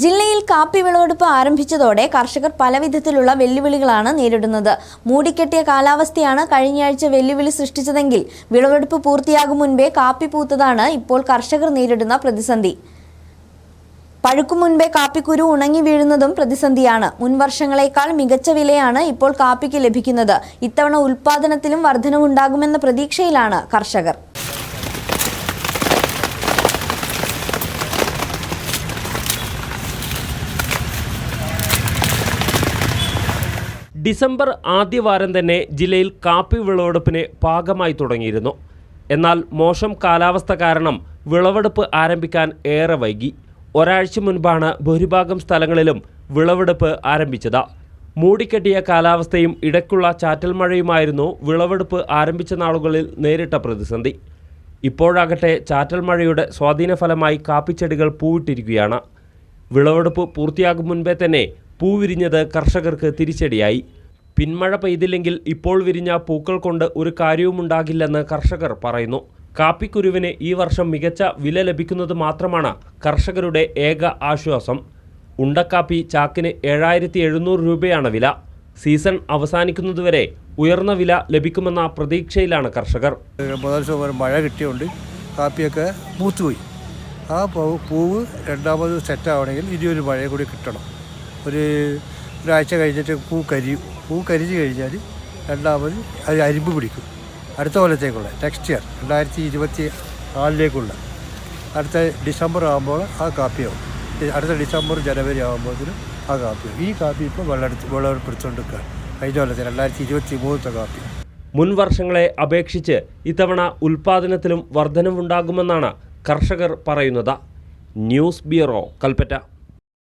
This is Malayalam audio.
ജില്ലയിൽ കാപ്പി വിളവെടുപ്പ് ആരംഭിച്ചതോടെ കർഷകർ പലവിധത്തിലുള്ള വെല്ലുവിളികളാണ് നേരിടുന്നത്. മൂടിക്കെട്ടിയ കാലാവസ്ഥയാണ് കഴിഞ്ഞയാഴ്ച വെല്ലുവിളി സൃഷ്ടിച്ചതെങ്കിൽ വിളവെടുപ്പ് പൂർത്തിയാകും മുൻപേ കാപ്പി പൂത്തതാണ് ഇപ്പോൾ കർഷകർ നേരിടുന്ന പ്രതിസന്ധി. പഴുക്കു മുൻപേ കാപ്പിക്കുരു ഉണങ്ങി വീഴുന്നതും പ്രതിസന്ധിയാണ്. മുൻവർഷങ്ങളേക്കാൾ മികച്ച വിലയാണ് ഇപ്പോൾ കാപ്പിക്ക് ലഭിക്കുന്നത്. ഇത്തവണ ഉൽപാദനത്തിലും വർധനവുണ്ടാകുമെന്ന പ്രതീക്ഷയിലാണ് കർഷകർ. ഡിസംബർ ആദ്യവാരം തന്നെ ജില്ലയിൽ കാപ്പി വിളവെടുപ്പിന് പാകമായി തുടങ്ങിയിരുന്നു. എന്നാൽ മോശം കാലാവസ്ഥ കാരണം വിളവെടുപ്പ് ആരംഭിക്കാൻ ഏറെ വൈകി. ഒരാഴ്ച മുൻപാണ് ഭൂരിഭാഗം സ്ഥലങ്ങളിലും വിളവെടുപ്പ് ആരംഭിച്ചത്. മൂടിക്കെട്ടിയ കാലാവസ്ഥയും ഇടയ്ക്കുള്ള ചാറ്റൽ മഴയുമായിരുന്നു വിളവെടുപ്പ് ആരംഭിച്ച നാളുകളിൽ നേരിട്ട പ്രതിസന്ധി. ഇപ്പോഴാകട്ടെ ചാറ്റൽ മഴയുടെ സ്വാധീനഫലമായി കാപ്പിച്ചെടികൾ പൂവിട്ടിരിക്കുകയാണ്. വിളവെടുപ്പ് പൂർത്തിയാകും മുൻപേ തന്നെ പൂ വിരിഞ്ഞത് കർഷകർക്ക് തിരിച്ചടിയായി. പിന്മഴ പെയ്തില്ലെങ്കിൽ ഇപ്പോൾ വിരിഞ്ഞ പൂക്കൾ കൊണ്ട് ഒരു കാര്യവുമുണ്ടാകില്ലെന്ന് കർഷകർ പറയുന്നു. കാപ്പിക്കുരുവിന് ഈ വർഷം മികച്ച വില ലഭിക്കുന്നത് മാത്രമാണ് കർഷകരുടെ ഏക ആശ്വാസം. ഉണ്ടക്കാപ്പി ചാക്കിന് ഏഴായിരത്തി എഴുന്നൂറ് രൂപയാണ് വില. സീസൺ അവസാനിക്കുന്നതുവരെ ഉയർന്ന വില ലഭിക്കുമെന്ന പ്രതീക്ഷയിലാണ് കർഷകർ. മഴ കിട്ടിയോണ്ട് കാപ്പിയൊക്കെ മൂത്തുപോയി. ആ പൂവ് രണ്ടാമത് സെറ്റാവണമെങ്കിൽ ഇനിയൊരു ഒരു മഴ കൂടി കിട്ടണം. ഒരു ഒരാഴ്ച കഴിഞ്ഞിട്ട് പൂ കരി പൂ കരിഞ്ഞു കഴിഞ്ഞാൽ രണ്ടാമത് അത് അരിമ്പ് പിടിക്കും. അടുത്ത കൊല്ലത്തേക്കുള്ള നെക്സ്റ്റ് ഇയർ രണ്ടായിരത്തി ഇരുപത്തി നാലിലേക്കുള്ള അടുത്ത ഡിസംബർ ആകുമ്പോൾ ആ കാപ്പിയാവും അടുത്ത ഡിസംബർ ജനുവരി ആകുമ്പോഴത്തേനും ആ കാപ്പിയാവും ഈ കാപ്പി ഇപ്പോൾ വെള്ളമെടുത്ത് വെള്ളമെടുപ്പിടിച്ചുകൊണ്ടിരിക്കുക കഴിഞ്ഞ കൊല്ലത്തെ രണ്ടായിരത്തി ഇരുപത്തി മൂന്നത്തെ കാപ്പി. മുൻ വർഷങ്ങളെ അപേക്ഷിച്ച് ഇത്തവണ ഉൽപാദനത്തിലും വർധനവുണ്ടാകുമെന്നാണ് കർഷകർ പറയുന്നത്. News bureau Kalpetta.